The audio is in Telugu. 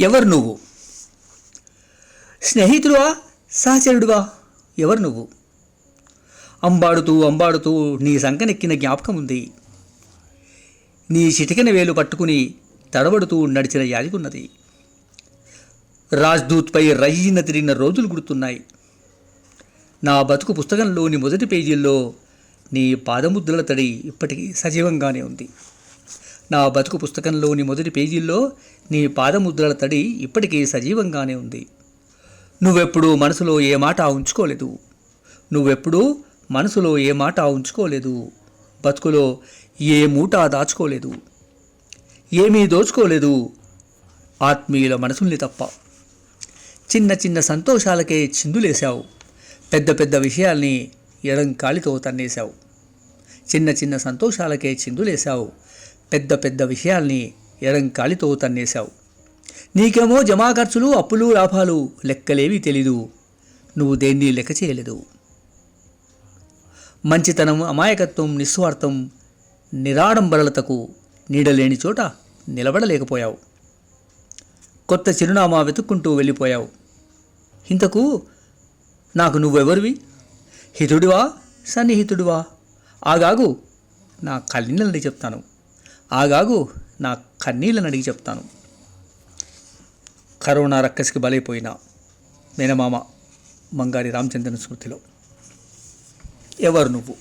ఎవరు నువ్వు? స్నేహితుడువా? సహచరుడువా? ఎవరు నువ్వు? అంబాడుతూ అంబాడుతూ నీ సంకనెక్కిన జ్ఞాపకం ఉంది నీ చిటికిన వేలు పట్టుకుని తడబడుతూ నడిచిన యాదికున్నది రాజ్దూత్పై రయ్యిన తిరిగిన రోజులు గుర్తున్నాయి. నా బతుకు పుస్తకంలోని మొదటి పేజీల్లో నీ పాదముద్రల తడి ఇప్పటికీ సజీవంగానే ఉంది. నా బతుకు పుస్తకంలోని మొదటి పేజీల్లో నీ పాదముద్రల తడి ఇప్పటికీ సజీవంగానే ఉంది. నువ్వెప్పుడూ మనసులో ఏ మాట ఉంచుకోలేదు. నువ్వెప్పుడూ మనసులో ఏ మాట ఉంచుకోలేదు. బతుకులో ఏ మూట దాచుకోలేదు. ఏమీ దోచుకోలేదు. ఆత్మీయుల మనసుల్ని తప్ప. చిన్న చిన్న సంతోషాలకే చిందులేశావు. పెద్ద పెద్ద విషయాల్ని ఎడం కాలితో తన్నేశావు. చిన్న చిన్న సంతోషాలకే చిందులేశావు. పెద్ద పెద్ద విషయాల్ని ఎడం కాలితో తన్నేశావు. నీకేమో జమా ఖర్చులు అప్పులు లాభాలు లెక్కలేవి తెలీదు. నువ్వు దేన్ని లెక్క చేయలేదు. మంచితనం అమాయకత్వం నిస్వార్థం నిరాడంబరలతకు నీడలేని చోట నిలబడలేకపోయావు. కొత్త చిరునామా వెతుక్కుంటూ వెళ్ళిపోయావు. ఇంతకు నాకు నువ్వెవరివి? హితుడివా సన్నిహితుడివా? ఆగాగు నా కన్నీళ్ళని చెప్తాను. ఆగాగు నా కన్నీళ్ళని అడిగి చెప్తాను. కరోనా రక్కసికి బలైపోయిన మేనమామ మంగారి రామచంద్రన్ స్మృతిలో. ఎవరు నువ్వు?